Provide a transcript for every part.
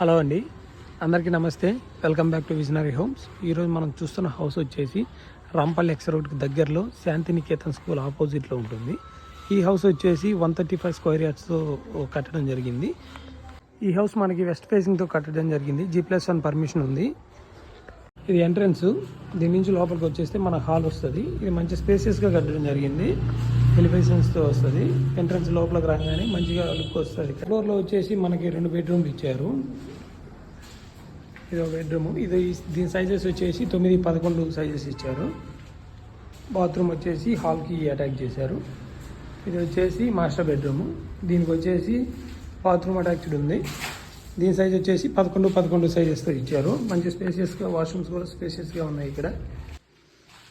Hello అండి. అందరికీ నమస్తే. Welcome back to visionary homes. ఈరోజు మనం చూస్తున్న హౌస్ వచ్చేసి రాంపల్లి ఎక్స్ రోడ్కి దగ్గరలో శాంతినికేతన్ స్కూల్ ఆపోజిట్లో ఉంటుంది. ఈ హౌస్ వచ్చేసి వన్ థర్టీ ఫైవ్ స్క్వేర్ యార్డ్స్తో కట్టడం జరిగింది. ఈ హౌస్ మనకి వెస్ట్ ఫేసింగ్తో కట్టడం జరిగింది. జీ ప్లస్ వన్ పర్మిషన్ ఉంది. ఇది ఎంట్రన్స్. దీని నుంచి లోపలికి వచ్చేస్తే మన హాల్ వస్తుంది. ఇది మంచి స్పేసియస్గా కట్టడం జరిగింది. ఎలివేషన్స్తో వస్తుంది. ఎంట్రన్స్ లోపలికి రాగానే మంచిగా లుక్ వస్తుంది. ఫ్లోర్లో వచ్చేసి మనకి రెండు బెడ్రూమ్లు ఇచ్చారు. ఇది ఒక బెడ్రూమ్ ఇది దీని సైజెస్ వచ్చేసి తొమ్మిది పదకొండు సైజెస్ ఇచ్చారు. బాత్రూమ్ వచ్చేసి హాల్కి అటాచ్ చేశారు. ఇది వచ్చేసి మాస్టర్ బెడ్రూమ్ దీనికి వచ్చేసి బాత్రూమ్ అటాచ్డ్ ఉంది. దీని సైజ్ వచ్చేసి పదకొండు పదకొండు సైజెస్తో ఇచ్చారు. మంచి స్పేసియస్గా వాష్రూమ్స్ కూడా స్పేసియస్గా ఉన్నాయి ఇక్కడ.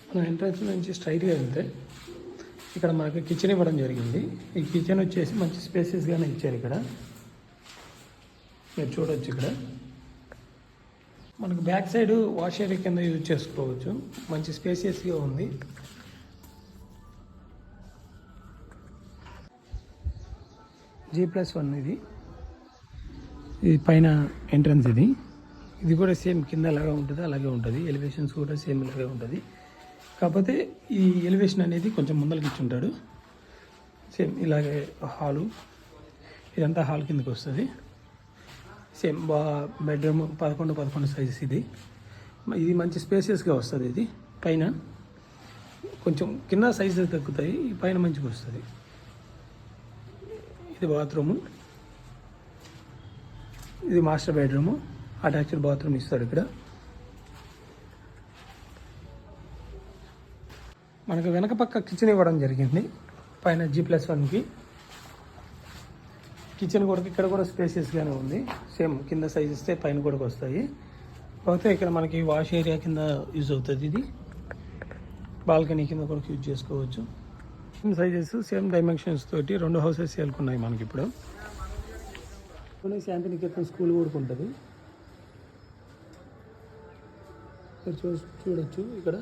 మనం ఎంట్రన్స్ నుంచి స్ట్రైట్గా వెళ్తే ఇక్కడ మనకి కిచెన్ ఇవ్వడం జరిగింది. ఈ కిచెన్ వచ్చేసి మంచి స్పేసెస్గానే ఇచ్చారు ఇక్కడ. మీరు చూడొచ్చు ఇక్కడ. మనకు బ్యాక్ సైడ్ వాష్ ఏరియా కింద యూజ్ చేసుకోవచ్చు. మంచి స్పేసియస్గా ఉంది. జీ ప్లస్ వన్ ఇది. ఇది పైన ఎంట్రన్స్ ఇది. ఇది కూడా సేమ్ కింద అలాగే ఉంటుంది అలాగే ఉంటుంది. ఎలివేషన్స్ కూడా సేమ్ ఇలాగే ఉంటుంది. కాకపోతే ఈ ఎలివేషన్ అనేది కొంచెం ముందలకి ఇచ్చి ఉంటాడు సేమ్ ఇలాగే హాలు ఇదంతా హాల్ కిందకి వస్తుంది. సేమ్ బా బెడ్రూమ్ పదకొండు పదకొండు సైజెస్ ఇది. ఇది మంచి స్పేసియస్గా వస్తుంది ఇది. పైన కొంచెం కింద సైజెస్ తగ్గుతాయి పైన మంచిగా వస్తుంది. ఇది బాత్రూము ఇది మాస్టర్ బెడ్రూము అటాచ్డ్ బాత్రూమ్ ఇస్తారు ఇక్కడ. మనకు వెనక పక్క కిచెన్ ఇవ్వడం జరిగింది. పైన జీ ప్లస్ వన్కి కిచెన్ కూడా ఇక్కడ కూడా స్పేసెస్గానే ఉంది. సేమ్ కింద సైజ్ ఇస్తే పైన కూడా వస్తాయి. కాకపోతే ఇక్కడ మనకి వాష్ ఏరియా కింద యూజ్ అవుతుంది ఇది. బాల్కనీ కింద కూడా యూజ్ చేసుకోవచ్చు. సేమ్ సైజెస్ సేమ్ డైమెన్షన్స్ తోటి రెండు హౌసెస్ సేల్కున్నాయి మనకి ఇప్పుడు. శాంతి నికేతన్ స్కూల్ కూడా ఉంటుంది. ఇక్కడ చూ చూడొచ్చు ఇక్కడ.